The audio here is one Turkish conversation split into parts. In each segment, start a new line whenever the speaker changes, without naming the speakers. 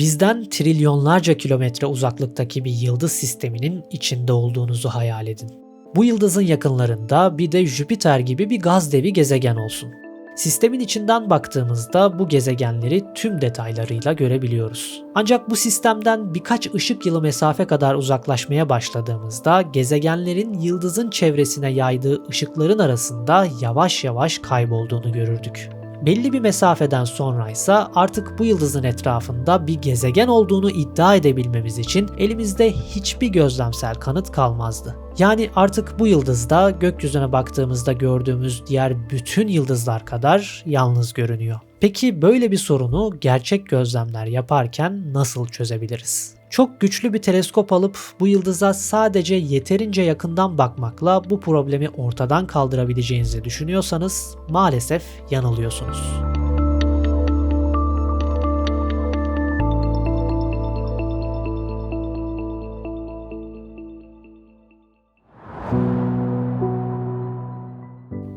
Bizden trilyonlarca kilometre uzaklıktaki bir yıldız sisteminin içinde olduğunuzu hayal edin. Bu yıldızın yakınlarında bir de Jüpiter gibi bir gaz devi gezegen olsun. Sistemin içinden baktığımızda bu gezegenleri tüm detaylarıyla görebiliyoruz. Ancak bu sistemden birkaç ışık yılı mesafe kadar uzaklaşmaya başladığımızda gezegenlerin yıldızın çevresine yaydığı ışıkların arasında yavaş yavaş kaybolduğunu görürdük. Belli bir mesafeden sonra ise artık bu yıldızın etrafında bir gezegen olduğunu iddia edebilmemiz için elimizde hiçbir gözlemsel kanıt kalmazdı. Yani artık bu yıldızda gökyüzüne baktığımızda gördüğümüz diğer bütün yıldızlar kadar yalnız görünüyor. Peki böyle bir sorunu gerçek gözlemler yaparken nasıl çözebiliriz? Çok güçlü bir teleskop alıp bu yıldıza sadece yeterince yakından bakmakla bu problemi ortadan kaldırabileceğinizi düşünüyorsanız maalesef yanılıyorsunuz.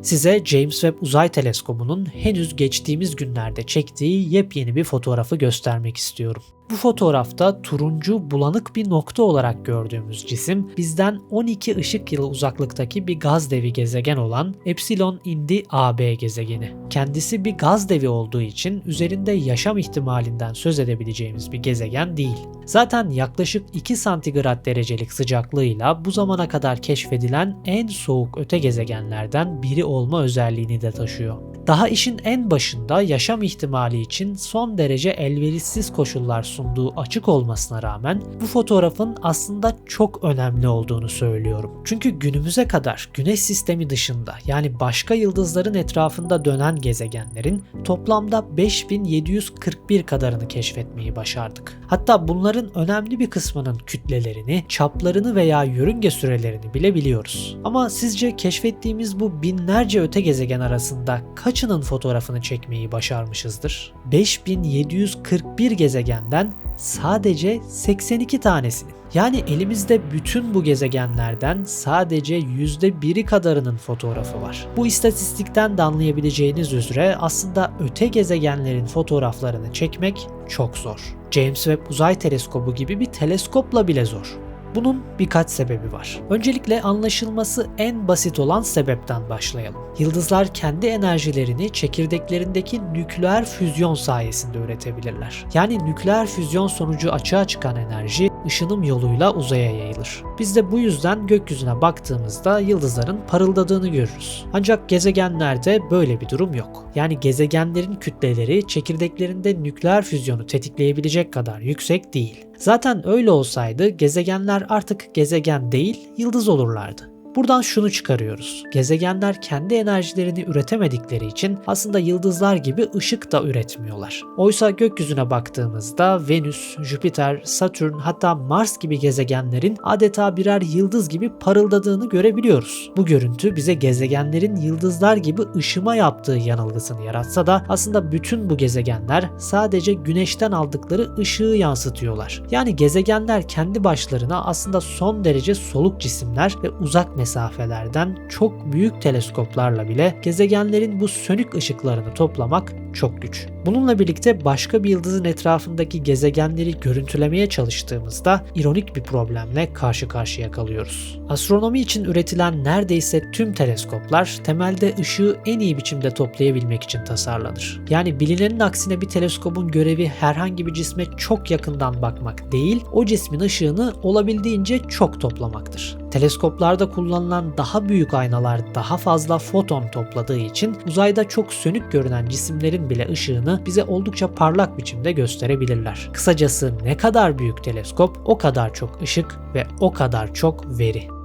Size James Webb Uzay Teleskobu'nun henüz geçtiğimiz günlerde çektiği yepyeni bir fotoğrafı göstermek istiyorum. Bu fotoğrafta turuncu bulanık bir nokta olarak gördüğümüz cisim bizden 12 ışık yılı uzaklıktaki bir gaz devi gezegen olan Epsilon Indi AB gezegeni. Kendisi bir gaz devi olduğu için üzerinde yaşam ihtimalinden söz edebileceğimiz bir gezegen değil. Zaten yaklaşık 2 santigrat derecelik sıcaklığıyla bu zamana kadar keşfedilen en soğuk öte gezegenlerden biri olma özelliğini de taşıyor. Daha işin en başında yaşam ihtimali için son derece elverişsiz koşullar sunduğu açık olmasına rağmen bu fotoğrafın aslında çok önemli olduğunu söylüyorum. Çünkü günümüze kadar Güneş sistemi dışında yani başka yıldızların etrafında dönen gezegenlerin toplamda 5741 kadarını keşfetmeyi başardık. Hatta bunların önemli bir kısmının kütlelerini, çaplarını veya yörünge sürelerini bile biliyoruz. Ama sizce keşfettiğimiz bu binlerce öte gezegen arasında kaçının fotoğrafını çekmeyi başarmışızdır? 5741 gezegenden sadece 82 tanesini. Yani elimizde bütün bu gezegenlerden sadece %1'i kadarının fotoğrafı var. Bu istatistikten de anlayabileceğiniz üzere aslında öte gezegenlerin fotoğraflarını çekmek çok zor. James Webb Uzay Teleskobu gibi bir teleskopla bile zor. Bunun birkaç sebebi var. Öncelikle anlaşılması en basit olan sebepten başlayalım. Yıldızlar kendi enerjilerini çekirdeklerindeki nükleer füzyon sayesinde üretebilirler. Yani nükleer füzyon sonucu açığa çıkan enerji ışınım yoluyla uzaya yayılır. Biz de bu yüzden gökyüzüne baktığımızda yıldızların parıldadığını görürüz. Ancak gezegenlerde böyle bir durum yok. Yani gezegenlerin kütleleri çekirdeklerinde nükleer füzyonu tetikleyebilecek kadar yüksek değil. Zaten öyle olsaydı gezegenler artık gezegen değil, yıldız olurlardı. Buradan şunu çıkarıyoruz. Gezegenler kendi enerjilerini üretemedikleri için aslında yıldızlar gibi ışık da üretmiyorlar. Oysa gökyüzüne baktığımızda Venüs, Jüpiter, Satürn hatta Mars gibi gezegenlerin adeta birer yıldız gibi parıldadığını görebiliyoruz. Bu görüntü bize gezegenlerin yıldızlar gibi ışıma yaptığı yanılgısını yaratsa da aslında bütün bu gezegenler sadece güneşten aldıkları ışığı yansıtıyorlar. Yani gezegenler kendi başlarına aslında son derece soluk cisimler ve uzak mesafelerden çok büyük teleskoplarla bile gezegenlerin bu sönük ışıklarını toplamak çok güç. Bununla birlikte başka bir yıldızın etrafındaki gezegenleri görüntülemeye çalıştığımızda ironik bir problemle karşı karşıya kalıyoruz. Astronomi için üretilen neredeyse tüm teleskoplar temelde ışığı en iyi biçimde toplayabilmek için tasarlanır. Yani bilinenin aksine bir teleskobun görevi herhangi bir cisme çok yakından bakmak değil, o cismin ışığını olabildiğince çok toplamaktır. Teleskoplarda kullanılan daha büyük aynalar daha fazla foton topladığı için uzayda çok sönük görünen cisimlerin bile ışığını bize oldukça parlak biçimde gösterebilirler. Kısacası ne kadar büyük teleskop o kadar çok ışık ve o kadar çok veri.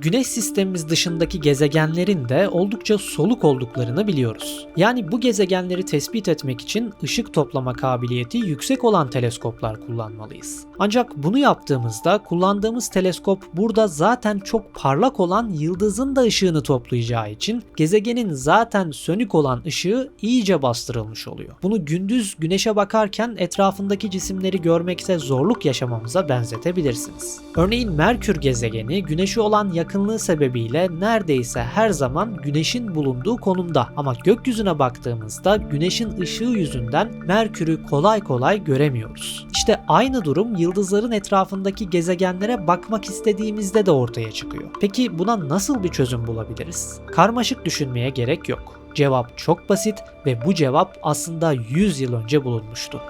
Güneş sistemimiz dışındaki gezegenlerin de oldukça soluk olduklarını biliyoruz. Yani bu gezegenleri tespit etmek için ışık toplama kabiliyeti yüksek olan teleskoplar kullanmalıyız. Ancak bunu yaptığımızda kullandığımız teleskop burada zaten çok parlak olan yıldızın da ışığını toplayacağı için gezegenin zaten sönük olan ışığı iyice bastırılmış oluyor. Bunu gündüz güneşe bakarken etrafındaki cisimleri görmekte zorluk yaşamamıza benzetebilirsiniz. Örneğin Merkür gezegeni güneşi olan yakın yakınlığı sebebiyle neredeyse her zaman güneşin bulunduğu konumda ama gökyüzüne baktığımızda güneşin ışığı yüzünden Merkür'ü kolay kolay göremiyoruz. İşte aynı durum yıldızların etrafındaki gezegenlere bakmak istediğimizde de ortaya çıkıyor. Peki buna nasıl bir çözüm bulabiliriz? Karmaşık düşünmeye gerek yok. Cevap çok basit ve bu cevap aslında 100 yıl önce bulunmuştu.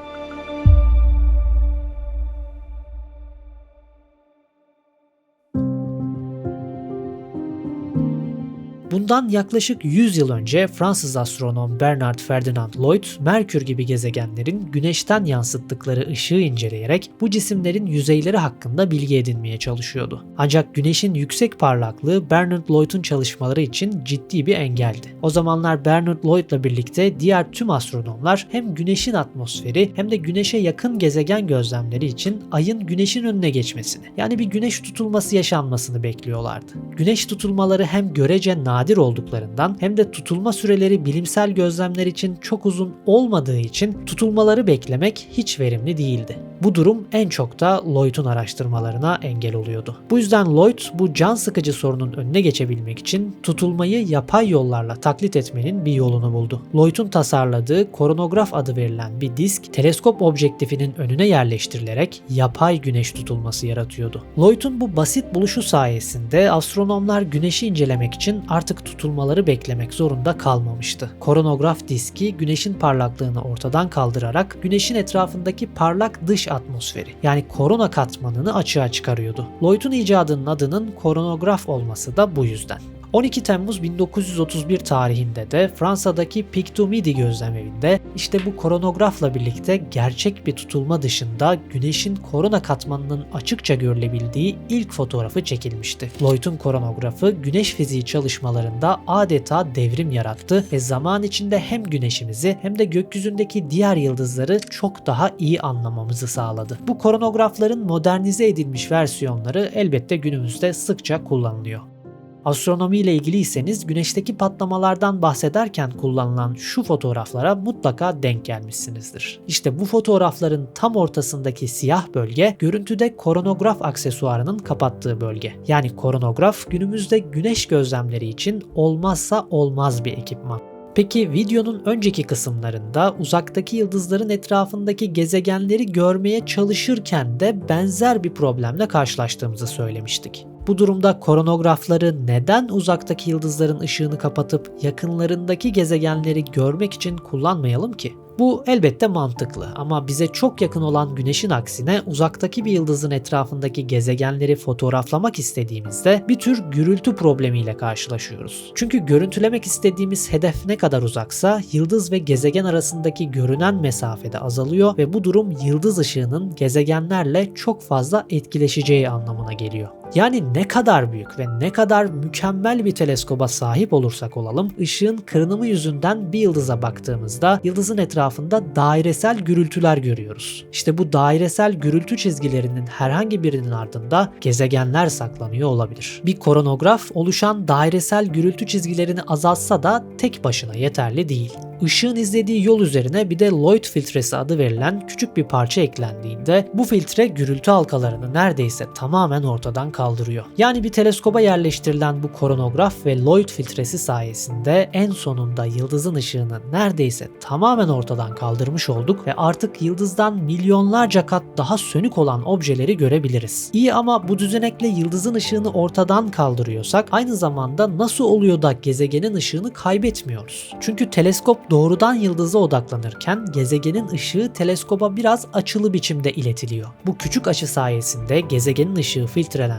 Bundan yaklaşık 100 yıl önce Fransız astronom Bernard Ferdinand Lloyd, Merkür gibi gezegenlerin güneşten yansıttıkları ışığı inceleyerek bu cisimlerin yüzeyleri hakkında bilgi edinmeye çalışıyordu. Ancak güneşin yüksek parlaklığı Bernard Lloyd'un çalışmaları için ciddi bir engeldi. O zamanlar Bernard Lloyd'la birlikte diğer tüm astronomlar hem güneşin atmosferi hem de güneşe yakın gezegen gözlemleri için ayın güneşin önüne geçmesini, yani bir güneş tutulması yaşanmasını bekliyorlardı. Güneş tutulmaları hem görece nadir nadir olduklarından hem de tutulma süreleri bilimsel gözlemler için çok uzun olmadığı için tutulmaları beklemek hiç verimli değildi. Bu durum en çok da Lloyd'un araştırmalarına engel oluyordu. Bu yüzden Lloyd bu can sıkıcı sorunun önüne geçebilmek için tutulmayı yapay yollarla taklit etmenin bir yolunu buldu. Lloyd'un tasarladığı koronograf adı verilen bir disk teleskop objektifinin önüne yerleştirilerek yapay güneş tutulması yaratıyordu. Lloyd'un bu basit buluşu sayesinde astronomlar güneşi incelemek için artık tutulmaları beklemek zorunda kalmamıştı. Koronograf diski güneşin parlaklığını ortadan kaldırarak güneşin etrafındaki parlak dış atmosferi yani korona katmanını açığa çıkarıyordu. Lloyd'un icadının adının koronograf olması da bu yüzden. 12 Temmuz 1931 tarihinde de Fransa'daki Pictou-Midi gözlemevinde işte bu koronografla birlikte gerçek bir tutulma dışında güneşin korona katmanının açıkça görülebildiği ilk fotoğrafı çekilmişti. Lloyd'un koronografı güneş fiziği çalışmalarında adeta devrim yarattı ve zaman içinde hem güneşimizi hem de gökyüzündeki diğer yıldızları çok daha iyi anlamamızı sağladı. Bu koronografların modernize edilmiş versiyonları elbette günümüzde sıkça kullanılıyor. Astronomi ile ilgiliyseniz güneşteki patlamalardan bahsederken kullanılan şu fotoğraflara mutlaka denk gelmişsinizdir. İşte bu fotoğrafların tam ortasındaki siyah bölge görüntüde koronograf aksesuarının kapattığı bölge. Yani koronograf günümüzde güneş gözlemleri için olmazsa olmaz bir ekipman. Peki videonun önceki kısımlarında uzaktaki yıldızların etrafındaki gezegenleri görmeye çalışırken de benzer bir problemle karşılaştığımızı söylemiştik. Bu durumda koronografları neden uzaktaki yıldızların ışığını kapatıp yakınlarındaki gezegenleri görmek için kullanmayalım ki? Bu elbette mantıklı ama bize çok yakın olan güneşin aksine uzaktaki bir yıldızın etrafındaki gezegenleri fotoğraflamak istediğimizde bir tür gürültü problemiyle karşılaşıyoruz. Çünkü görüntülemek istediğimiz hedef ne kadar uzaksa yıldız ve gezegen arasındaki görünen mesafede azalıyor ve bu durum yıldız ışığının gezegenlerle çok fazla etkileşeceği anlamına geliyor. Yani ne kadar büyük ve ne kadar mükemmel bir teleskoba sahip olursak olalım ışığın kırınımı yüzünden bir yıldıza baktığımızda yıldızın etrafında dairesel gürültüler görüyoruz. İşte bu dairesel gürültü çizgilerinin herhangi birinin ardında gezegenler saklanıyor olabilir. Bir koronograf oluşan dairesel gürültü çizgilerini azaltsa da tek başına yeterli değil. Işığın izlediği yol üzerine bir de Lloyd filtresi adı verilen küçük bir parça eklendiğinde bu filtre gürültü halkalarını neredeyse tamamen ortadan kaldırıyor. Yani bir teleskoba yerleştirilen bu koronograf ve Lloyd filtresi sayesinde en sonunda yıldızın ışığını neredeyse tamamen ortadan kaldırmış olduk ve artık yıldızdan milyonlarca kat daha sönük olan objeleri görebiliriz. İyi ama bu düzenekle yıldızın ışığını ortadan kaldırıyorsak aynı zamanda nasıl oluyor da gezegenin ışığını kaybetmiyoruz? Çünkü teleskop doğrudan yıldıza odaklanırken gezegenin ışığı teleskoba biraz açılı biçimde iletiliyor. Bu küçük açı sayesinde gezegenin ışığı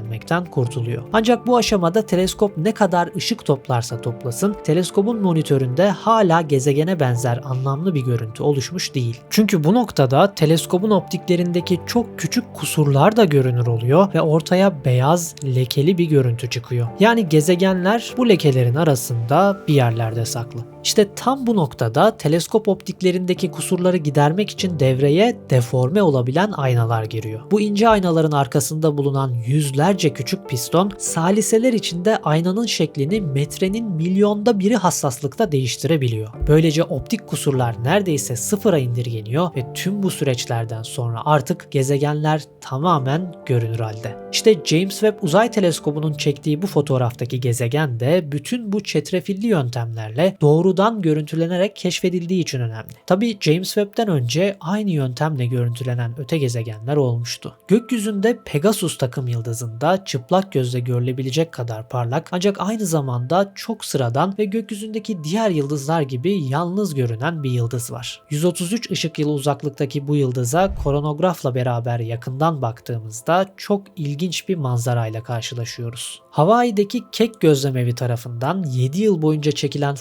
filtrelenmekten kurtuluyor. Ancak bu aşamada teleskop ne kadar ışık toplarsa toplasın teleskobun monitöründe hala gezegene benzer anlamlı bir görüntü oluşmuş değil. Çünkü bu noktada teleskobun optiklerindeki çok küçük kusurlar da görünür oluyor ve ortaya beyaz, lekeli bir görüntü çıkıyor. Yani gezegenler bu lekelerin arasında bir yerlerde saklı. İşte tam bu noktada teleskop optiklerindeki kusurları gidermek için devreye deforme olabilen aynalar giriyor. Bu ince aynaların arkasında bulunan yüzlerce küçük piston saliseler içinde aynanın şeklini metrenin milyonda biri hassaslıkta değiştirebiliyor. Böylece optik kusurlar neredeyse sıfıra indirgeniyor ve tüm bu süreçlerden sonra artık gezegenler tamamen görünür halde. İşte James Webb Uzay Teleskobu'nun çektiği bu fotoğraftaki gezegen de bütün bu çetrefilli yöntemlerle doğrudan görüntülenerek keşfedildiği için önemli. Tabi James Webb'den önce aynı yöntemle görüntülenen öte gezegenler olmuştu. Gökyüzünde Pegasus takım yıldızında çıplak gözle görülebilecek kadar parlak ancak aynı zamanda çok sıradan ve gökyüzündeki diğer yıldızlar gibi yalnız görünen bir yıldız var. 133 ışık yılı uzaklıktaki bu yıldıza koronografla beraber yakından baktığımızda çok ilginç bir manzarayla karşılaşıyoruz. Hawaii'deki Keck Gözlemevi tarafından 7 yıl boyunca çekilen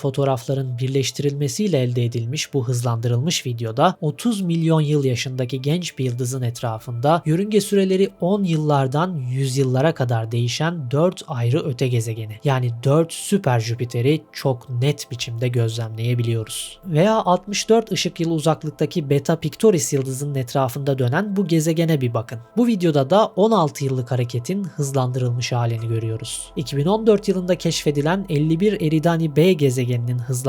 fotoğrafların birleştirilmesiyle elde edilmiş bu hızlandırılmış videoda 30 milyon yıl yaşındaki genç bir yıldızın etrafında yörünge süreleri 10 yıllardan 100 yıllara kadar değişen 4 ayrı öte gezegeni yani 4 süper Jüpiter'i çok net biçimde gözlemleyebiliyoruz. Veya 64 ışık yılı uzaklıktaki Beta Pictoris yıldızının etrafında dönen bu gezegene bir bakın. Bu videoda da 16 yıllık hareketin hızlandırılmış halini görüyoruz. 2014 yılında keşfedilen 51 Eridani B gezegeninin hızlandırılmış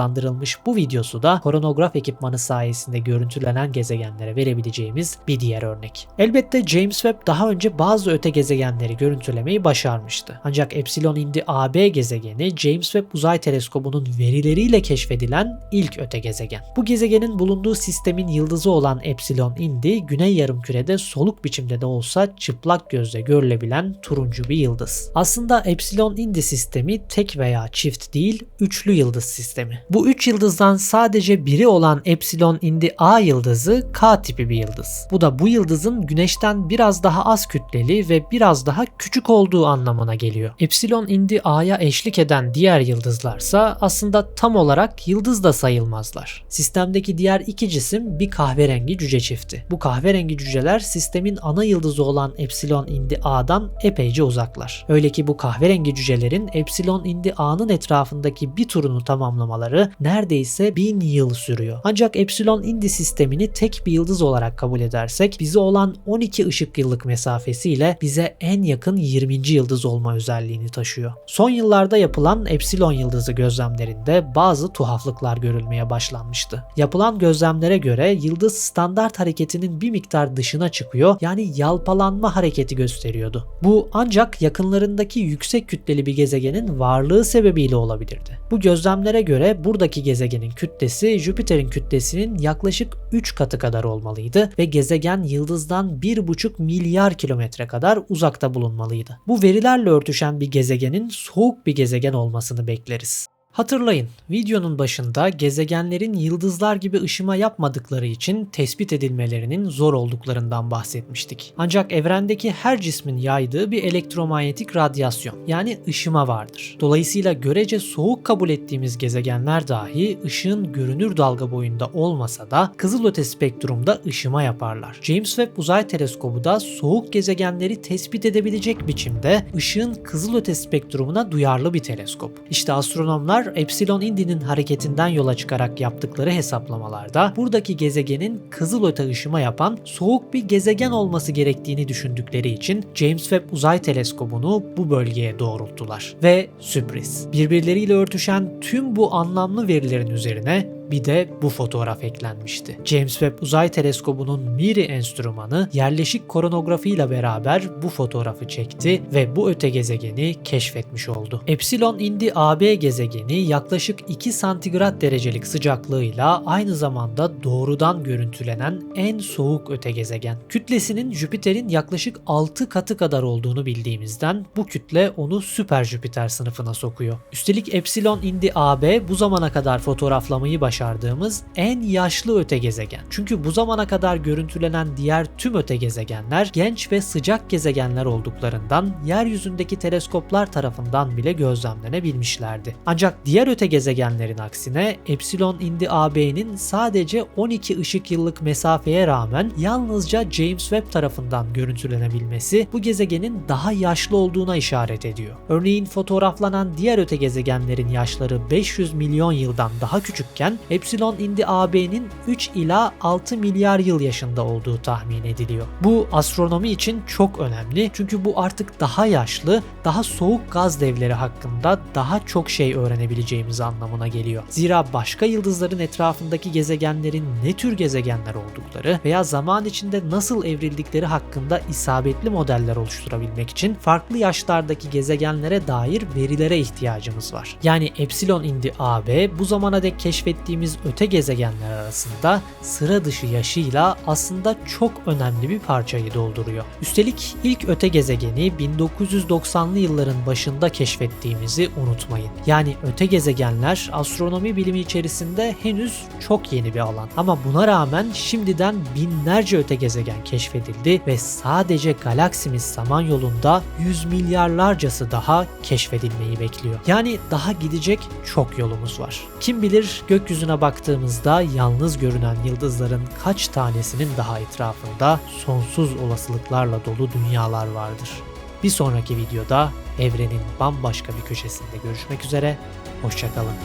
bu videosu da koronograf ekipmanı sayesinde görüntülenen gezegenlere verebileceğimiz bir diğer örnek. Elbette James Webb daha önce bazı öte gezegenleri görüntülemeyi başarmıştı. Ancak Epsilon Indi AB gezegeni James Webb Uzay Teleskobu'nun verileriyle keşfedilen ilk öte gezegen. Bu gezegenin bulunduğu sistemin yıldızı olan Epsilon Indi, güney yarımkürede soluk biçimde de olsa çıplak gözle görülebilen turuncu bir yıldız. Aslında Epsilon Indi sistemi tek veya çift değil, üçlü yıldız sistemi. Bu üç yıldızdan sadece biri olan Epsilon Indi A yıldızı K tipi bir yıldız. Bu da bu yıldızın güneşten biraz daha az kütleli ve biraz daha küçük olduğu anlamına geliyor. Epsilon Indi A'ya eşlik eden diğer yıldızlarsa aslında tam olarak yıldız da sayılmazlar. Sistemdeki diğer iki cisim bir kahverengi cüce çifti. Bu kahverengi cüceler sistemin ana yıldızı olan Epsilon Indi A'dan epeyce uzaklar. Öyle ki bu kahverengi cücelerin Epsilon Indi A'nın etrafındaki bir turunu tamamlamaları neredeyse bin yıl sürüyor. Ancak Epsilon Indi sistemini tek bir yıldız olarak kabul edersek bize olan 12 ışık yıllık mesafesiyle bize en yakın 20. yıldız olma özelliğini taşıyor. Son yıllarda yapılan Epsilon yıldızı gözlemlerinde bazı tuhaflıklar görülmeye başlanmıştı. Yapılan gözlemlere göre yıldız standart hareketinin bir miktar dışına çıkıyor yani yalpalanma hareketi gösteriyordu. Bu ancak yakınlarındaki yüksek kütleli bir gezegenin varlığı sebebiyle olabilirdi. Bu gözlemlere göre buradaki gezegenin kütlesi Jüpiter'in kütlesinin yaklaşık 3 katı kadar olmalıydı ve gezegen yıldızdan 1,5 milyar kilometre kadar uzakta bulunmalıydı. Bu verilerle örtüşen bir gezegenin soğuk bir gezegen olmasını bekleriz. Hatırlayın, videonun başında gezegenlerin yıldızlar gibi ışıma yapmadıkları için tespit edilmelerinin zor olduklarından bahsetmiştik. Ancak evrendeki her cismin yaydığı bir elektromanyetik radyasyon yani ışıma vardır. Dolayısıyla görece soğuk kabul ettiğimiz gezegenler dahi ışığın görünür dalga boyunda olmasa da kızılöte spektrumda ışıma yaparlar. James Webb Uzay Teleskobu da soğuk gezegenleri tespit edebilecek biçimde ışığın kızılöte spektrumuna duyarlı bir teleskop. İşte astronomlar Epsilon Indi'nin hareketinden yola çıkarak yaptıkları hesaplamalarda buradaki gezegenin kızılöte ışıma yapan soğuk bir gezegen olması gerektiğini düşündükleri için James Webb Uzay Teleskobu'nu bu bölgeye doğrulttular. Ve sürpriz. Birbirleriyle örtüşen tüm bu anlamlı verilerin üzerine bir de bu fotoğraf eklenmişti. James Webb Uzay Teleskobu'nun MIRI enstrümanı yerleşik koronografiyle beraber bu fotoğrafı çekti ve bu öte gezegeni keşfetmiş oldu. Epsilon Indi AB gezegeni yaklaşık 2 santigrat derecelik sıcaklığıyla aynı zamanda doğrudan görüntülenen en soğuk öte gezegen. Kütlesinin Jüpiter'in yaklaşık 6 katı kadar olduğunu bildiğimizden bu kütle onu süper Jüpiter sınıfına sokuyor. Üstelik Epsilon Indi AB bu zamana kadar fotoğraflamayı başardı başardığımız en yaşlı öte gezegen. Çünkü bu zamana kadar görüntülenen diğer tüm öte gezegenler genç ve sıcak gezegenler olduklarından yeryüzündeki teleskoplar tarafından bile gözlemlenebilmişlerdi. Ancak diğer öte gezegenlerin aksine Epsilon Indi AB'nin sadece 12 ışık yıllık mesafeye rağmen yalnızca James Webb tarafından görüntülenebilmesi bu gezegenin daha yaşlı olduğuna işaret ediyor. Örneğin fotoğraflanan diğer öte gezegenlerin yaşları 500 milyon yıldan daha küçükken Epsilon Indi AB'nin 3 ila 6 milyar yıl yaşında olduğu tahmin ediliyor. Bu astronomi için çok önemli çünkü bu artık daha yaşlı, daha soğuk gaz devleri hakkında daha çok şey öğrenebileceğimiz anlamına geliyor. Zira başka yıldızların etrafındaki gezegenlerin ne tür gezegenler oldukları veya zaman içinde nasıl evrildikleri hakkında isabetli modeller oluşturabilmek için farklı yaşlardaki gezegenlere dair verilere ihtiyacımız var. Yani Epsilon Indi AB bu zamana dek keşfettiğimiz öte gezegenler arasında sıra dışı yaşıyla aslında çok önemli bir parçayı dolduruyor. Üstelik ilk öte gezegeni 1990'lı yılların başında keşfettiğimizi unutmayın. Yani öte gezegenler astronomi bilimi içerisinde henüz çok yeni bir alan. Ama buna rağmen şimdiden binlerce öte gezegen keşfedildi ve sadece galaksimiz Samanyolu'nda yüz milyarlarcası daha keşfedilmeyi bekliyor. Yani daha gidecek çok yolumuz var. Kim bilir gökyüzüne baktığımızda yalnız görünen yıldızların kaç tanesinin daha etrafında sonsuz olasılıklarla dolu dünyalar vardır. Bir sonraki videoda evrenin bambaşka bir köşesinde görüşmek üzere, hoşçakalın.